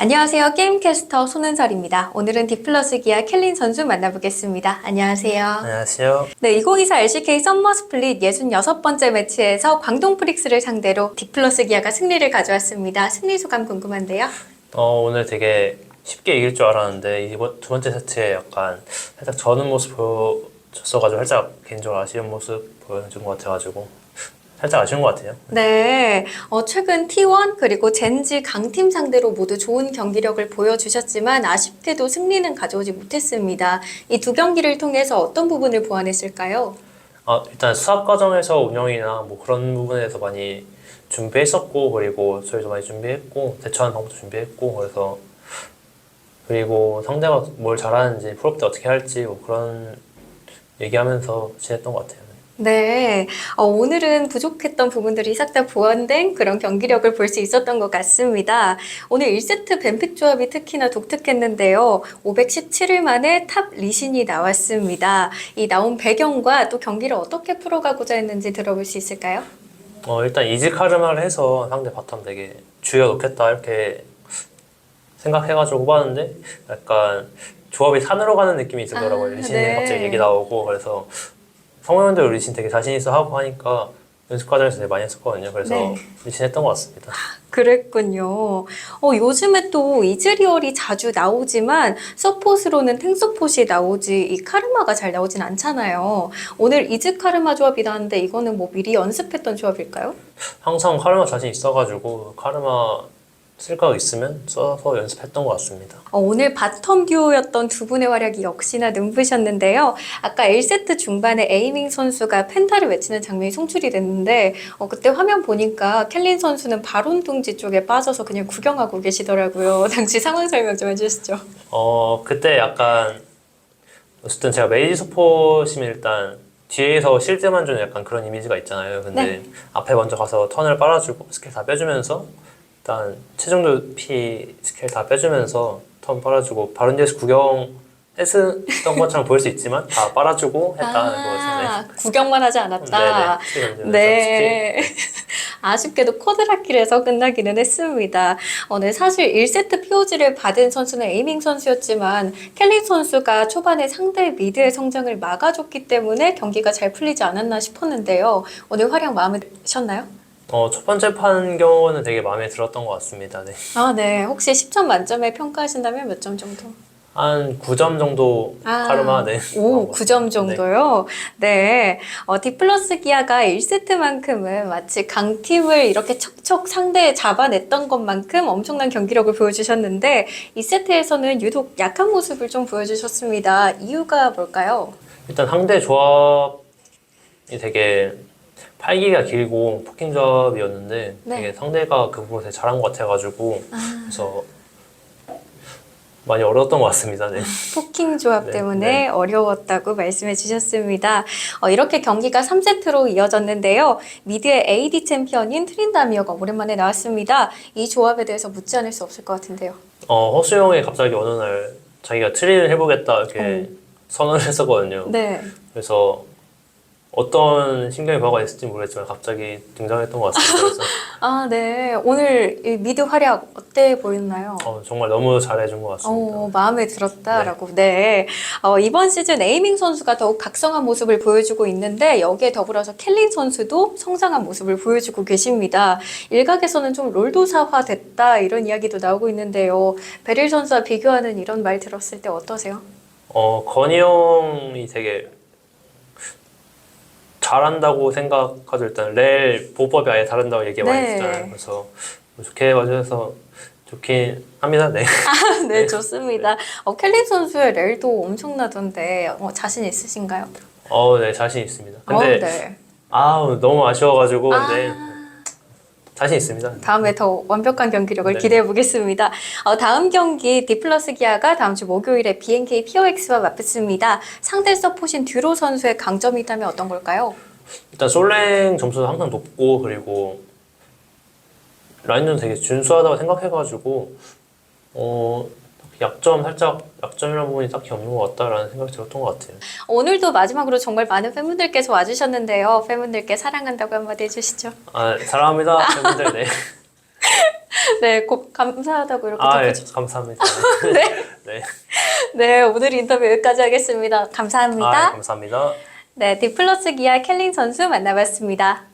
안녕하세요. 게임캐스터 손은설입니다. 오늘은 디플러스 기아 켈린 선수 만나보겠습니다. 안녕하세요. 안녕하세요. 네, 2024 LCK 썸머 스플릿 66번째 매치에서 광동 프릭스를 상대로 디플러스 기아가 승리를 가져왔습니다. 승리 소감 궁금한데요. 어, 오늘 되게 쉽게 이길 줄 알았는데 이번 두 번째 세트에 약간 살짝 저는 모습 보여줬어가지고 살짝 개인적으로 아쉬운 모습 보여준 것 같아가지고 살짝 아쉬운 것 같아요. 네, 어, 최근 T1 그리고 젠지 강팀 상대로 모두 좋은 경기력을 보여주셨지만 아쉽게도 승리는 가져오지 못했습니다. 이 두 경기를 통해서 어떤 부분을 보완했을까요? 아, 일단 수업 과정에서 운영이나 뭐 그런 부분에서 많이 준비했었고 그리고 저희도 많이 준비했고 대처하는 방법도 준비했고 그래서 그리고 상대가 뭘 잘하는지 풀업 때 어떻게 할지 뭐 그런 얘기하면서 지냈던 것 같아요. 네, 어, 오늘은 부족했던 부분들이 싹 다 보완된 그런 경기력을 볼 수 있었던 것 같습니다. 오늘 1세트 뱀픽 조합이 특히나 독특했는데요. 517일 만에 탑 리신이 나왔습니다. 이 나온 배경과 또 경기를 어떻게 풀어가고자 했는지 들어볼 수 있을까요? 어, 일단 이지 카르마를 해서 상대 바텀 되게 죽여 놓겠다 이렇게 생각해가지고 뽑았는데 약간 조합이 산으로 가는 느낌이 들더라고요. 아, 리신이 네. 갑자기 얘기 나오고 그래서 성우님들 리신 되게 자신 있어 하고 하니까 연습 과정에서 되게 많이 했었거든요. 그래서 네. 리신 했던 것 같습니다. 그랬군요. 어, 요즘에 또 이즈리얼이 자주 나오지만 서폿으로는 탱서폿이 나오지 이 카르마가 잘 나오진 않잖아요. 오늘 이즈 카르마 조합이 나왔는데 이거는 뭐 미리 연습했던 조합일까요? 항상 카르마 자신 있어가지고 카르마 쓸 거 있으면 써서 연습했던 것 같습니다. 어, 오늘 바텀 듀오였던 두 분의 활약이 역시나 눈부셨는데요. 아까 1세트 중반에 에이밍 선수가 펜타를 외치는 장면이 송출이 됐는데 어, 그때 화면 보니까 켈린 선수는 바론 둥지 쪽에 빠져서 그냥 구경하고 계시더라고요. 당시 상황 설명 좀 해주시죠. 어 그때 약간 어쨌든 제가 메이지 소포심이 일단 뒤에서 실드만 주는 약간 그런 이미지가 있잖아요. 근데 네. 앞에 먼저 가서 턴을 빨아주고 스킬 다 빼주면서 일단 최종도 피 스킬 다 빼주면서 턴 빨아주고 바른 데서 구경 했었던 것처럼 보일 수 있지만 다 빨아주고 했다는 거였어요. 아, 구경만 하지 않았다. 네. 네. 네. 아쉽게도 쿼드라킬에서 끝나기는 했습니다. 어, 네, 사실 1세트 POG를 받은 선수는 에이밍 선수였지만 켈리 선수가 초반에 상대 미드의 성장을 막아줬기 때문에 경기가 잘 풀리지 않았나 싶었는데요. 오늘 활약 마음에 드셨나요? 어, 첫 번째 판 경우는 되게 마음에 들었던 것 같습니다. 네. 아, 네. 혹시 10점 만점에 평가하신다면 몇 점 정도? 한 9점 정도 아, 카르마 네. 오, 나온 것 9점 같습니다. 네. 정도요? 네. 어, 디플러스 기아가 1세트만큼은 마치 강팀을 이렇게 척척 상대에 잡아냈던 것만큼 엄청난 경기력을 보여주셨는데, 2세트에서는 유독 약한 모습을 좀 보여주셨습니다. 이유가 뭘까요? 일단 상대 조합이 되게 팔기가 길고 포킹 조합이었는데 네. 되게 상대가 그 부분 되게 잘한 것 같아가지고 아. 그래서 많이 어려웠던 것 같습니다. 네. 포킹 조합 네, 때문에 네. 어려웠다고 말씀해 주셨습니다. 어, 이렇게 경기가 3세트로 이어졌는데요. 미드의 AD 챔피언인 트린다미어가 오랜만에 나왔습니다. 이 조합에 대해서 묻지 않을 수 없을 것 같은데요. 어, 허수영이 갑자기 어느 날 자기가 트리를 해보겠다 이렇게 선언을 했었거든요. 네. 그래서 어떤 신경이 뭐가 있을지 모르겠지만 갑자기 등장했던 것 같습니다. 그래서 아, 네. 오늘 이 미드 활약 어때 보였나요? 어, 정말 너무 잘해준 것 같습니다. 어, 마음에 들었다라고. 네. 어, 이번 시즌 에이밍 선수가 더욱 각성한 모습을 보여주고 있는데 여기에 더불어서 켈린 선수도 성장한 모습을 보여주고 계십니다. 일각에서는 좀 롤도사화 됐다 이런 이야기도 나오고 있는데요. 베릴 선수와 비교하는 이런 말 들었을 때 어떠세요? 어, 건희 형이 되게 잘한다고 생각하죠. 일단 렐 보법이 아예 다른다고 얘기 많이 네. 했잖아요. 그래서 좋게 봐주셔서 좋긴 합니다. 네. 네, 좋습니다. 어, 켈린 선수의 렐도 엄청나던데 어, 자신 있으신가요? 어, 네, 자신 있습니다. 근데 어, 네. 아우 너무 아쉬워가지고 아. 네, 자신 있습니다. 다음에 더 완벽한 경기력을 네. 기대해 보겠습니다. 어, 다음 경기 디플러스 기아가 다음 주 목요일에 BNK POX와 맞붙습니다. 상대 서포신 듀로 선수의 강점이 있다면 어떤 걸까요? 일단 솔랭 점수도 항상 높고 그리고 라인전 되게 준수하다고 생각해가지고 어 약점 살짝 약점이라는 부분이 딱히 없는 것 같다라는 생각이 들었던 것 같아요. 오늘도 마지막으로 정말 많은 팬분들께서 와주셨는데요. 팬분들께 사랑한다고 한마디 해주시죠. 아 사랑합니다 팬분들 네. 네, 곱, 감사하다고 이렇게 아, 예, 감사합니다. 네. 네. 네, 오늘 인터뷰 여기까지 하겠습니다. 감사합니다. 아, 예, 감사합니다. 네, 디플러스 기아 켈링 선수 만나봤습니다.